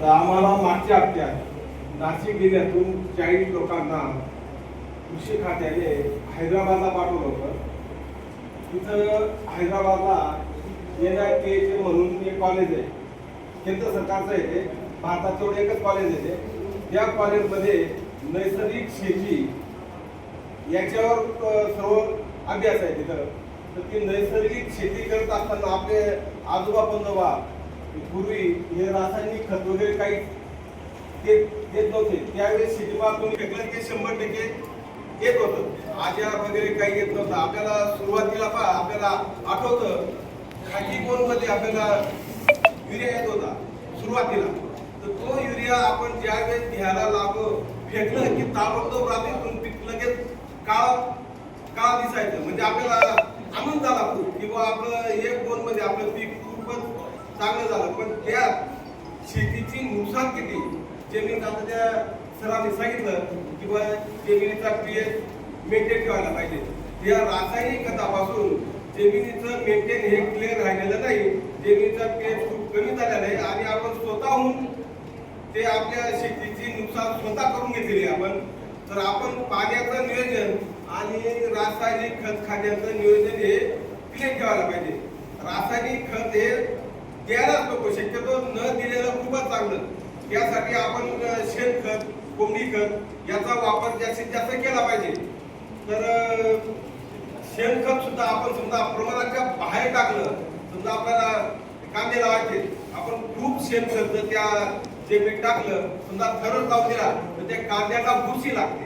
तर आम्हाला मागच्या हप्त्यात नाशिक जिल्ह्यातून चाळीस लोकांना कृषी खात्याने हैदराबादला पाठवलं होतं. तिथं हैदराबादला एन आय के म्हणून एक कॉलेज आहे. केंद्र सरकारचं आहे ते. भारतात तेवढं एकच कॉलेज आहे ते. त्या कॉलेजमध्ये नैसर्गिक शेती याच्यावर सर्व अभ्यास आहे तिथं. तर ती नैसर्गिक शेती करत असताना आपले आजोबा पंजोबा पूर्वी हे रासायनिक खत वगैरे काही देत नव्हते. त्यावेळेस शेतीमाल फेकलं की शंभर टक्के येत होतं. आजार वगैरे काही येत नव्हतं. आपल्याला सुरुवातीला पहा आपल्याला आठवतं खाकी मध्ये आपल्याला युरिया येत होता सुरुवातीला. तर तो युरिया आपण ज्यावेळेस घ्यायला लागलो फेकलं की ताबडतोब रात्रीतून पीक लगेच काळ काळ दिसायचं. म्हणजे आपल्याला आनंद झाला खूप की आपलं एक दोन मध्ये आपलं पीक चांगलं झालं. पण त्या शेतीची नुकसान किती? जमीन आता त्या सरांनी सांगितलं की बुवा जमिनीचा पीएच मेंटेन ठेवायला पाहिजे. या रासायनिक खतापासून जमिनीचं मेंटेन हे क्लिअर राहिलेलं नाही. जमिनीचा पीएच खूप कमी झालेला आहे आणि आपण स्वतःहून ते आपल्या शेतीची नुकसान स्वतः करून घेतलेली आहे आपण. तर आपण पाण्याचं नियोजन आणि रासायनिक खत खाण्याचं नियोजन हे क्लिअर ठेवायला पाहिजे. द्यायलाच नको. शक्यतो न दिलेलं खूपच चांगलं. त्यासाठी आपण शेणखत कोंबडी खत याचा वापर जास्तीत जास्त केला पाहिजे. तर शेणखत सुद्धा आपण समजा प्रमाणाच्या बाहेर टाकलं समजा आपल्याला कांदे लावायचे आपण खूप शेणखत जर त्या पीठ टाकलं समजा थरच लावून दिला तर त्या कांद्याला बुरशी लागते.